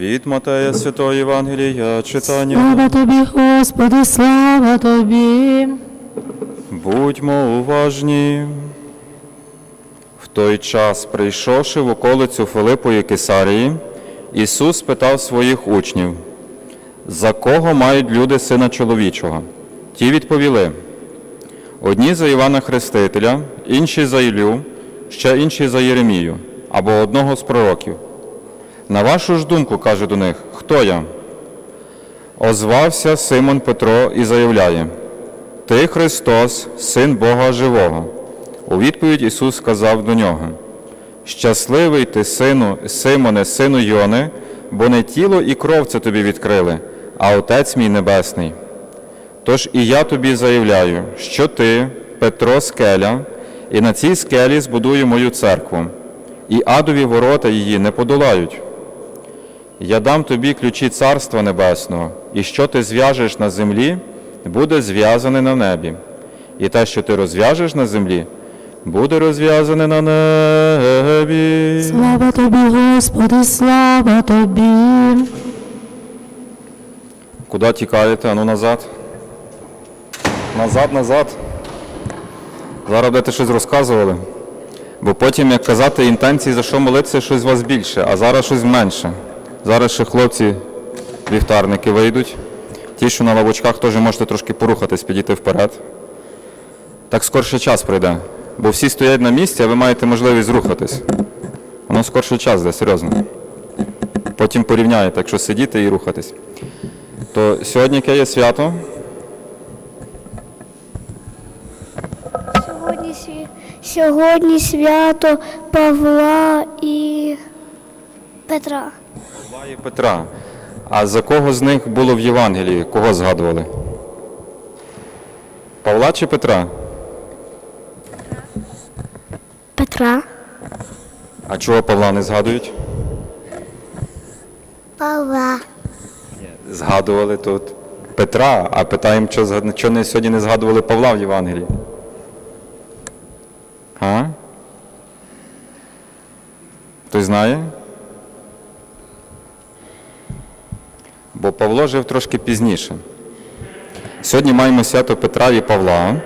Від Матея Святої Євангелія читання. Слава тобі, Господи, слава тобі. Будьмо уважні. В той час, прийшовши в околицю Филипової Кесарії, Ісус питав своїх учнів, за кого мають люди сина чоловічого? Ті відповіли: одні за Івана Хрестителя, інші за Ілю, ще інші за Єремію або одного з пророків. На вашу ж думку, каже до них, хто я? Озвався Симон Петро і заявляє: Ти Христос, Син Бога Живого. У відповідь Ісус сказав до нього: Щасливий ти, сину, Симоне, сину Йони, бо не тіло і кров це тобі відкрили, а Отець мій Небесний. Тож і я тобі заявляю, що ти, Петро Скеля, і на цій скелі збудую мою церкву, і адові ворота її не подолають. Я дам тобі ключі Царства Небесного, і що ти зв'яжеш на землі, буде зв'язане на небі, і те, що ти розв'яжеш на землі, буде розв'язане на небі. Слава тобі, Господи, слава тобі. Куди тікаєте? Ану назад. Назад, назад. Зараз будете щось розказували. Бо потім, як казати інтенції, за що молитися, щось з вас більше, а зараз щось менше. Зараз ще хлопці вівтарники вийдуть. Ті, що на лавочках, теж можете трошки порухатись, підійти вперед. Так скорше час пройде. Бо всі стоять на місці, а ви маєте можливість рухатись. Воно скорше час йде, серйозно. Потім порівняєте, якщо сидіти і рухатись. То сьогодні яке є свято? Сьогодні, сві... Сьогодні свято Павла і Петра. Павла і Петра. А за кого з них було в Євангелії? Кого згадували? Павла чи Петра? Петра. А чого Павла не згадують? Павла. Згадували тут Петра, а питаємо, чого, чого не сьогодні не згадували Павла в Євангелії? А? Хтось знає? Бо Павло жив трошки пізніше. Сьогодні маємо свято Петра і Павла,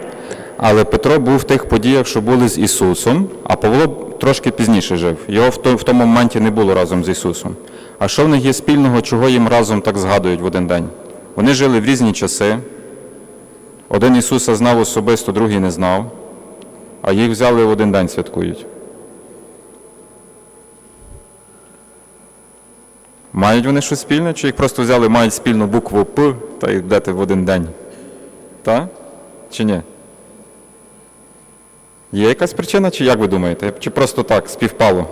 але Петро був в тих подіях, що були з Ісусом, а Павло трошки пізніше жив. Його в тому моменті не було разом з Ісусом. А що в них є спільного, чого їм разом так згадують в один день? Вони жили в різні часи. Один Ісуса знав особисто, другий не знав, а їх взяли в один день святкують. Мають вони щось спільне, чи їх просто взяли, мають спільну букву П та й йдете в один день? Та? Чи ні? Є якась причина, чи як ви думаєте? Чи просто так співпало?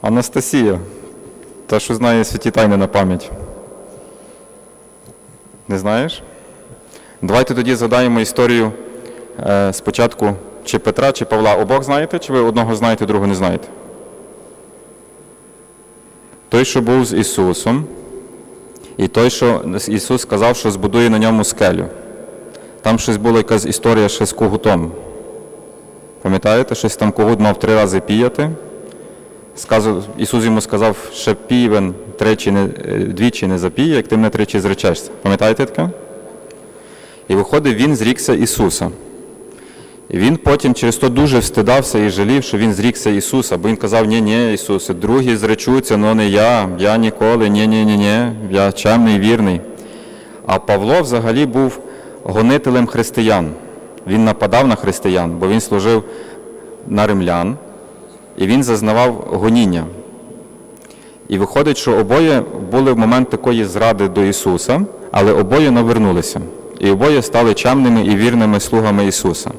Анастасія, та що знає святі тайни на пам'ять. Не знаєш? Давайте тоді згадаємо історію е, спочатку чи Петра, чи Павла. Обох знаєте, чи ви одного знаєте, другого не знаєте? Той, що був з Ісусом, і той, що Ісус сказав, що збудує на ньому скелю. Там щось була якась історія ще з когутом. Пам'ятаєте, щось там когут мав три рази піяти. Сказав, Ісус йому сказав, що півен тричі не, е, двічі не запіє, як ти мене тричі зречешся. Пам'ятаєте таке? І виходить, він зрікся Ісуса. Він потім через то дуже встидався і жалів, що він зрікся Ісуса, бо він казав, ні, ні, Ісусе, другі зречуться, але не я, я ніколи, ні, ні, ні, ні, я чемний, вірний. А Павло взагалі був гонителем християн. Він нападав на християн, бо він служив на римлян, і він зазнавав гоніння. І виходить, що обоє були в момент такої зради до Ісуса, але обоє навернулися. І обоє стали чемними і вірними слугами Ісуса.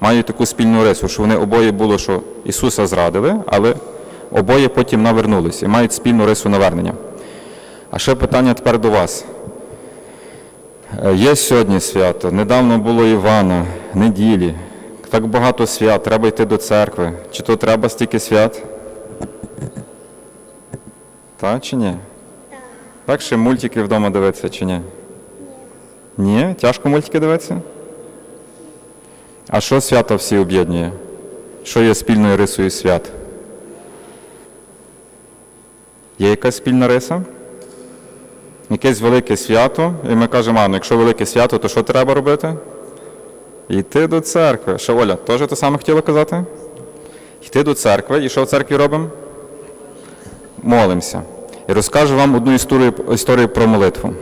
Мають таку спільну рису, що вони обоє було, що Ісуса зрадили, але обоє потім навернулися і мають спільну рису навернення. А ще питання тепер до вас. Е, Є сьогодні свято, недавно було Івана, неділі. Так багато свят, треба йти до церкви. Чи то треба стільки свят? Так чи ні? Так ще мультики вдома дивитися чи ні? Ні. Тяжко мультики дивитися? А що свято всі об'єднує? Що є спільною рисою свят? Є якась спільна риса? Якесь велике свято, і ми кажемо, а, ну якщо велике свято, то що треба робити? Йти до церкви. Що Оля, теж те саме хотіла казати? Йти до церкви. І що в церкві робимо? Молимося. І розкажу вам одну історію, історію про молитву.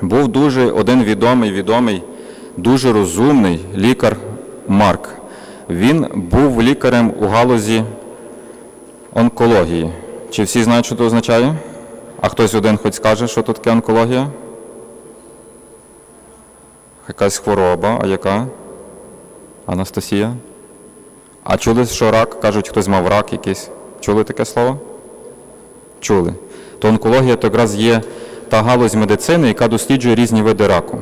Був дуже один відомий, відомий, дуже розумний лікар Марк. Він був лікарем у галузі онкології. Чи всі знають, що це означає? А хтось один хоч скаже, що тут таке онкологія? Якась хвороба, а яка? Анастасія? А чули, що рак? Кажуть, хтось мав рак якийсь. Чули таке слово? Чули. То онкологія то якраз є та галузь медицини, яка досліджує різні види раку.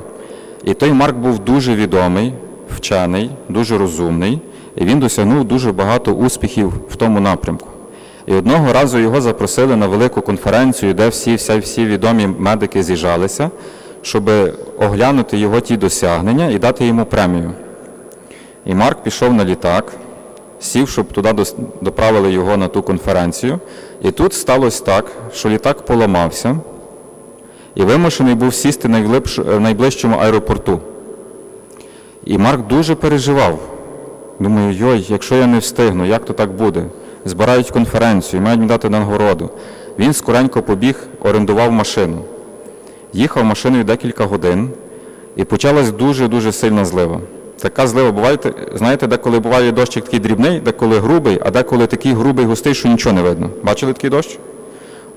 І той Марк був дуже відомий, вчений, дуже розумний, і він досягнув дуже багато успіхів в тому напрямку. І одного разу його запросили на велику конференцію, де всі, всі, всі відомі медики з'їжджалися, щоб оглянути його ті досягнення і дати йому премію. І Марк пішов на літак, сів, щоб туди доправили його на ту конференцію. І тут сталося так, що літак поламався і вимушений був сісти в найближчому аеропорту. І Марк дуже переживав. Думаю, йой, якщо я не встигну, як то так буде? Збирають конференцію, мають мені дати нагороду. Він скоренько побіг, орендував машину. Їхав машиною декілька годин, і почалась дуже-дуже сильна злива. Така злива буває, знаєте, деколи буває дощик такий дрібний, деколи грубий, а деколи такий грубий густий, що нічого не видно. Бачили такий дощ?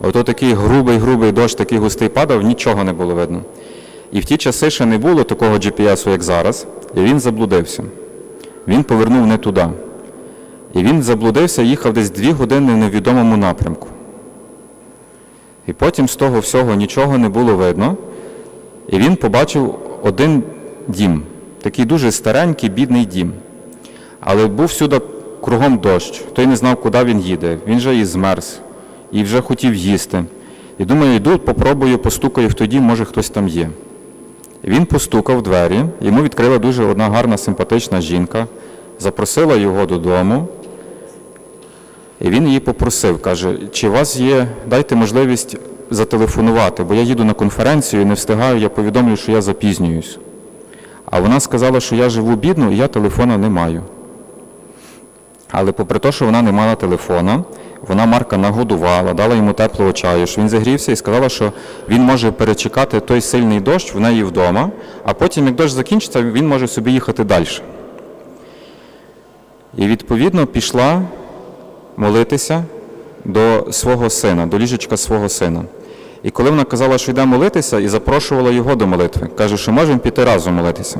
Ото такий грубий, грубий дощ, такий густий падав, нічого не було видно. І в ті часи ще не було такого GPS, як зараз, і він заблудився. Він повернув не туди. І він заблудився, їхав десь дві години в невідомому напрямку. І потім з того всього нічого не було видно. І він побачив один дім, такий дуже старенький, бідний дім. Але був всюди кругом дощ. Той не знав, куди він їде. Він же і змерз, і вже хотів їсти. І думаю, йду, попробую, постукаю в той дім, може хтось там є. Він постукав в двері, йому відкрила дуже одна гарна, симпатична жінка, запросила його додому. І він її попросив, каже, чи у вас є, дайте можливість зателефонувати, бо я їду на конференцію і не встигаю, я повідомлю, що я запізнююсь. А вона сказала, що я живу бідно і я телефона не маю. Але попри те, що вона не мала телефона, вона Марка нагодувала, дала йому теплого чаю, що він загрівся і сказала, що він може перечекати той сильний дощ в неї вдома, а потім, як дощ закінчиться, він може собі їхати далі. І відповідно пішла молитися до свого сина, до ліжечка свого сина. І коли вона казала, що йде молитися, і запрошувала його до молитви, каже, що можемо піти разом молитися.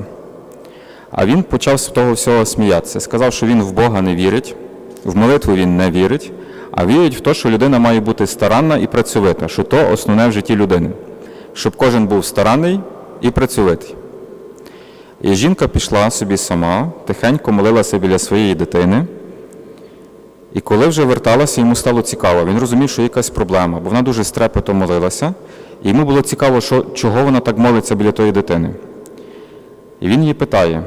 А він почав з того всього сміятися. Сказав, що він в Бога не вірить, в молитву він не вірить, а вірить в те, що людина має бути старанна і працьовита, що то основне в житті людини, щоб кожен був старанний і працьовитий. І жінка пішла собі сама, тихенько молилася біля своєї дитини. І коли вже верталася, йому стало цікаво. Він розумів, що є якась проблема, бо вона дуже стрепето молилася, і йому було цікаво, що, чого вона так молиться біля тої дитини. І він її питає: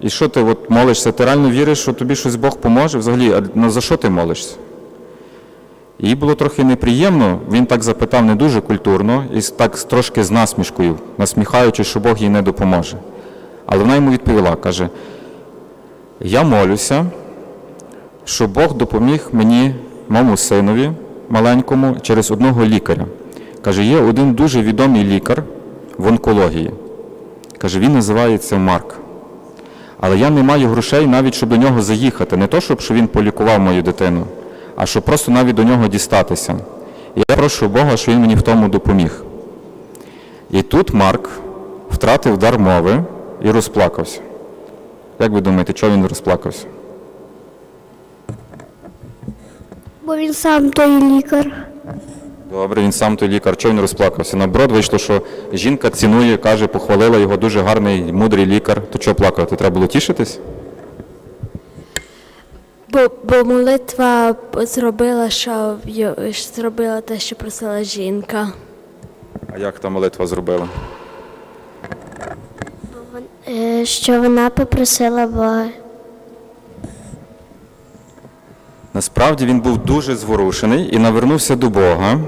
і що ти от молишся? Ти реально віриш, що тобі щось Бог поможе? Взагалі, а за що ти молишся? Їй було трохи неприємно, він так запитав не дуже культурно і так трошки з насмішкою, насміхаючи, що Бог їй не допоможе. Але вона йому відповіла, каже: Я молюся, що Бог допоміг мені, моєму синові маленькому, через одного лікаря. Каже, є один дуже відомий лікар в онкології. Каже, він називається Марк. Але я не маю грошей навіть, щоб до нього заїхати. Не то, щоб він полікував мою дитину, а щоб просто навіть до нього дістатися. І я прошу Бога, що він мені в тому допоміг. І тут Марк втратив дар мови і розплакався. Як ви думаєте, чого він розплакався? Бо він сам той лікар. Добре, він сам той лікар, чого він розплакався? Наоборот, вийшло, що жінка цінує, каже, похвалила його дуже гарний, мудрий лікар. То чого плакати? Треба було тішитись? Бо, бо молитва зробила, що зробила те, що просила жінка. А як та молитва зробила? Е, Що вона попросила Бога. Насправді він був дуже зворушений і навернувся до Бога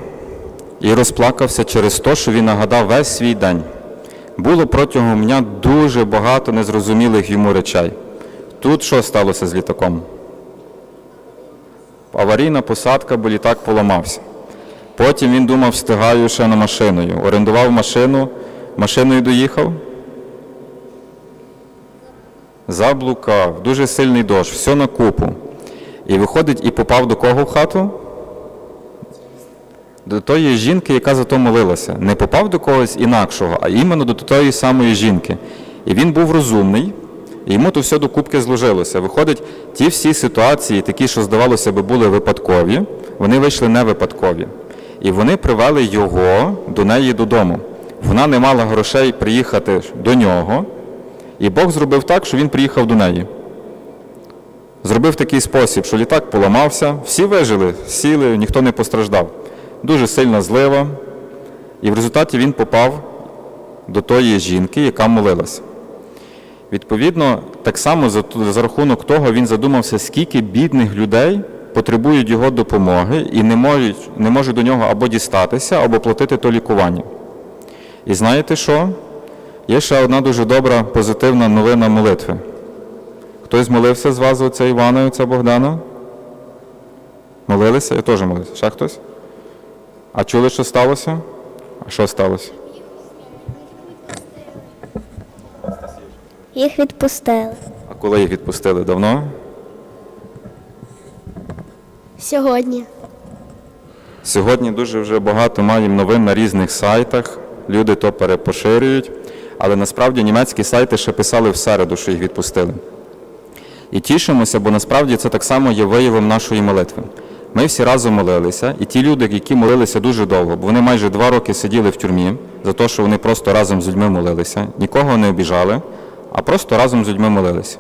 і розплакався через те, що він нагадав весь свій день. Було протягом дня дуже багато незрозумілих йому речей. Тут що сталося з літаком? Аварійна посадка, бо літак поламався. Потім він думав, встигаю ще на машиною. Орендував машину, машиною доїхав. Заблукав, дуже сильний дощ, все на купу. І виходить і попав до кого в хату? До тої жінки, яка за то молилася. Не попав до когось інакшого, а іменно до тої самої жінки. І він був розумний, йому то все докупки зложилося. Виходить, ті всі ситуації, такі, що здавалося би, були випадкові, вони вийшли не випадкові. І вони привели його до неї додому. Вона не мала грошей приїхати до нього, і Бог зробив так, що він приїхав до неї. Зробив такий спосіб, що літак поламався, всі вижили, сіли, ніхто не постраждав. Дуже сильна злива. І в результаті він попав до тої жінки, яка молилася. Відповідно, так само за, за рахунок того він задумався, скільки бідних людей потребують його допомоги і не можуть, не можуть до нього або дістатися, або платити то лікування. І знаєте що? Є ще одна дуже добра позитивна новина молитви. Хтось молився з вас, оця Івана і оця Богдана? Молилися? Я теж молився. Ще хтось? А чули, що сталося? А що сталося? Їх відпустили. А коли їх відпустили? Давно? Сьогодні. Сьогодні дуже вже багато маємо новин на різних сайтах. Люди то перепоширюють, але насправді німецькі сайти ще писали в середу, що їх відпустили. І тішимося, бо насправді це так само є виявом нашої молитви. Ми всі разом молилися, і ті люди, які молилися дуже довго, бо вони майже два роки сиділи в тюрмі за те, що вони просто разом з людьми молилися, нікого не обіжали, а просто разом з людьми молилися.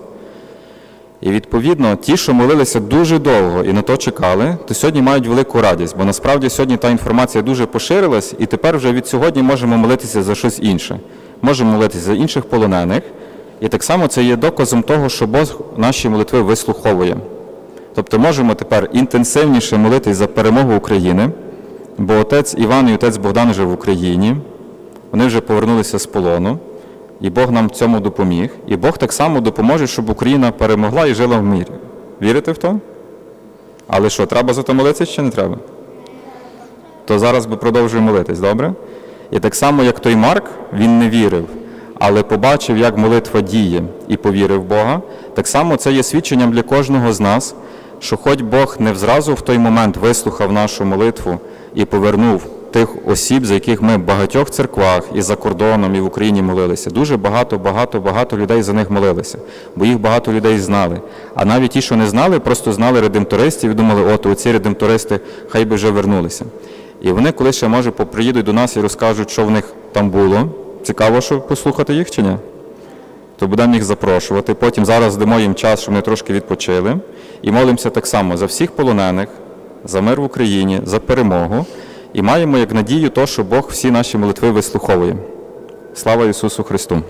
І відповідно, ті, що молилися дуже довго і на то чекали, то сьогодні мають велику радість, бо насправді сьогодні та інформація дуже поширилась, і тепер вже від сьогодні можемо молитися за щось інше. Можемо молитися за інших полонених, і так само це є доказом того, що Бог наші молитви вислуховує. Тобто можемо тепер інтенсивніше молитись за перемогу України, бо отець Іван і отець Богдан вже в Україні, вони вже повернулися з полону. І Бог нам цьому допоміг. І Бог так само допоможе, щоб Україна перемогла і жила в мирі. Вірите в то? Але що, треба за то молитися чи не треба? То зараз ми продовжуємо молитись, добре? І так само, як той Марк, він не вірив, але побачив, як молитва діє і повірив в Бога. Так само це є свідченням для кожного з нас, що хоч Бог не зразу в той момент вислухав нашу молитву і повернув тих осіб, за яких ми в багатьох церквах і за кордоном, і в Україні молилися. Дуже багато, багато, багато людей за них молилися, бо їх багато людей знали. А навіть ті, що не знали, просто знали редемтористів і думали, от оці редемтористи хай би вже вернулися. І вони, коли ще може приїдуть до нас і розкажуть, що в них там було. Цікаво, що послухати їх чи ні? То будемо їх запрошувати. Потім зараз дамо їм час, щоб вони трошки відпочили. І молимося так само за всіх полонених, за мир в Україні, за перемогу. І маємо як надію то, що Бог всі наші молитви вислуховує. Слава Ісусу Христу!